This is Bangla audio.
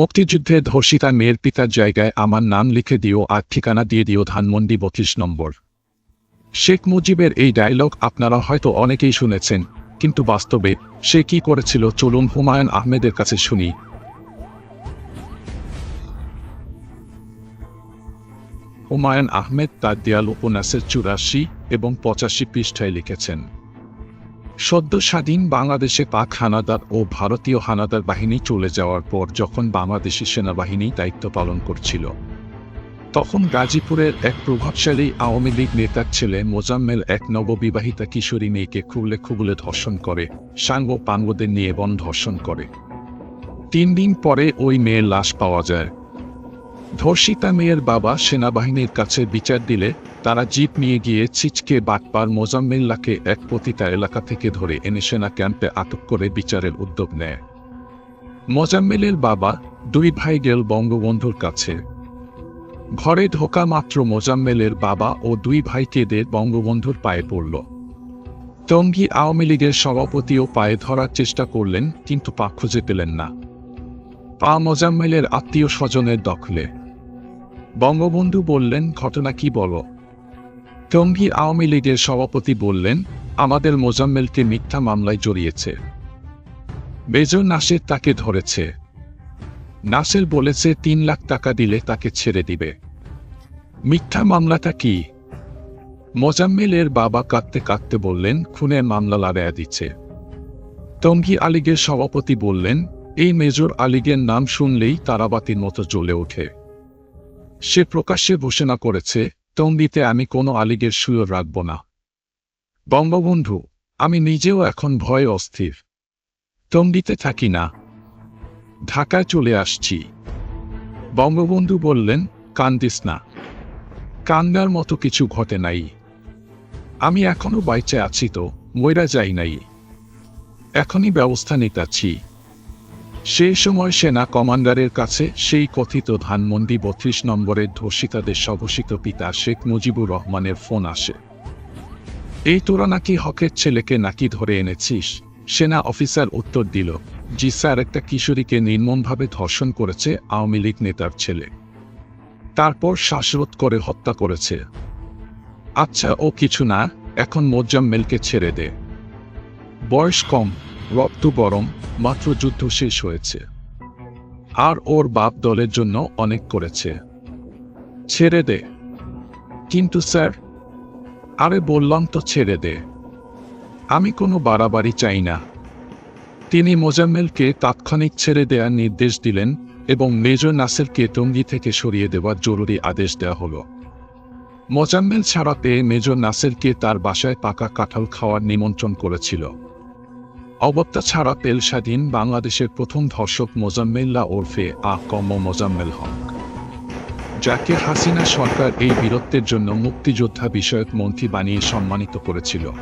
মুক্তিযুদ্ধে ধর্ষিতা মেয়ের পিতার জায়গায় আমার নাম লিখে দিও আর ঠিকানা দিয়ে দিও ধানমন্ডি বত্রিশ নম্বর। শেখ মুজিবের এই ডায়লগ আপনারা হয়তো অনেকেই শুনেছেন, কিন্তু বাস্তবে সে কি করেছিল চলুন হুমায়ুন আহমেদের কাছে শুনি। হুমায়ুন আহমেদ তার দেয়াল উপন্যাসের চুরাশি এবং পঁচাশি পৃষ্ঠায় লিখেছেন। সদ্য স্বাধীন বাংলাদেশে পাক হানাদার ও ভারতীয় হানাদার বাহিনী চলে যাওয়ার পর যখন বাংলাদেশি সেনাবাহিনী দায়িত্ব পালন করছিল, তখন গাজীপুরের এক প্রভাবশালী আওয়ামী লীগ নেতার ছেলে মোজাম্মেল এক নববিবাহিতা কিশোরী মেয়েকে খুবলে খুবলে ধর্ষণ করে সাঙ্গ পাঙ্গদের নিয়ে বন ধর্ষণ করে। তিন দিন পরে ওই মেয়ের লাশ পাওয়া যায়। ধর্ষিতা মেয়ের বাবা সেনাবাহিনীর কাছে বিচার দিলে তারা জিপ নিয়ে গিয়ে ছিচকে বাটপার মোজাম্মেল্লাকে এক পতিতা এলাকা থেকে ধরে এনে সেনা ক্যাম্পে আটক করে বিচারের উদ্যোগ নেয়। মোজাম্মেলের বাবা, দুই ভাই গেল বঙ্গবন্ধুর কাছে। ঘরে ঢোকা মাত্র মোজাম্মেলের বাবা ও দুই ভাই কেঁদে বঙ্গবন্ধুর পায়ে পড়ল। টঙ্গী আওয়ামী লীগের সভাপতিও পায়ে ধরার চেষ্টা করলেন, কিন্তু পা খুঁজে পেলেন না। পা মোজাম্মেলের আত্মীয় স্বজনের দখলে। বঙ্গবন্ধু বললেন, ঘটনা কি বলো? টঙ্গী আওয়ামী লীগের সভাপতি বললেন, আমাদের মোজাম্মেলকে মিথ্যা মামলায় জড়িয়েছে। বেজর নাসের তাকে ধরেছে। নাসের বলেছে, তিন লাখ টাকা দিলে তাকে ছেড়ে দিবে। মিথ্যা মামলাটা কি? মোজাম্মেলের বাবা কাঁদতে কাঁদতে বললেন, খুনের মামলা লড়াইয়া দিচ্ছে। টঙ্গী আলিগের সভাপতি বললেন, এই মেজর আলিগের নাম শুনলেই তারাবাতির মতো জ্বলে ওঠে। সে প্রকাশ্যে ঘোষণা করেছে টঙ্গীতে আমি কোনো আলিগের সুয়োর রাখব না। বঙ্গবন্ধু, আমি নিজেও এখন ভয় অস্থির। টঙ্গীতে থাকি না। ঢাকায় চলে আসছি। বঙ্গবন্ধু বললেন, কান্দিস না। কান্দার মতো কিছু ঘটে নাই। আমি এখনও বাইচে আছি তো ময়রা যাই নাই। এখনই ব্যবস্থা নিতাছি। সেই সময় সেনা কমান্ডারের কাছে সেই কথিত ধানমন্ডি বত্রিশ নম্বরের ধর্ষিতাদের স্বঘোষিত পিতা শেখ মুজিবুর রহমানের ফোন আসে। এই তোরা নাকি হকের ছেলেকে নাকি ধরে এনেছিস? সেনা অফিসার উত্তর দিল, জি স্যার, একটা কিশোরীকে নির্মমভাবে ধর্ষণ করেছে আওয়ামী লীগ নেতার ছেলে। তারপর শ্বাসরোধ করে হত্যা করেছে। আচ্ছা ও কিছু না, এখন মোজাম্মেলকে ছেড়ে দে। বয়স কম রক্ত গরম মাত্র যুদ্ধ শেষ হয়েছে। আর ওর বাপ দলের জন্য অনেক করেছে। ছেড়ে দে। কিন্তু স্যার, আরে বললাম তো ছেড়ে দে। আমি কোনো বাড়াবাড়ি চাই না। তিনি মোজাম্মেলকে তাৎক্ষণিক ছেড়ে দেওয়ার নির্দেশ দিলেন এবং মেজর নাসেরকে টঙ্গি থেকে সরিয়ে দেওয়ার জরুরি আদেশ দেওয়া হলো। মোজাম্মেল ছাড়া পেয়ে মেজর নাসেরকে তার বাসায় পাকা কাঁঠাল খাওয়ার নিমন্ত্রণ করেছিল। অবত্যা ছাড়া পেল স্বাধীন বাংলাদেশের প্রথম ধর্ষক মোজাম্মেল্লা ওরফে আ কম মোজাম্মেল হক। যাকে হাসিনা সরকার এই বীরত্বের জন্য মুক্তিযোদ্ধা বিষয়ক মন্ত্রী বানিয়ে সম্মানিত করেছিল।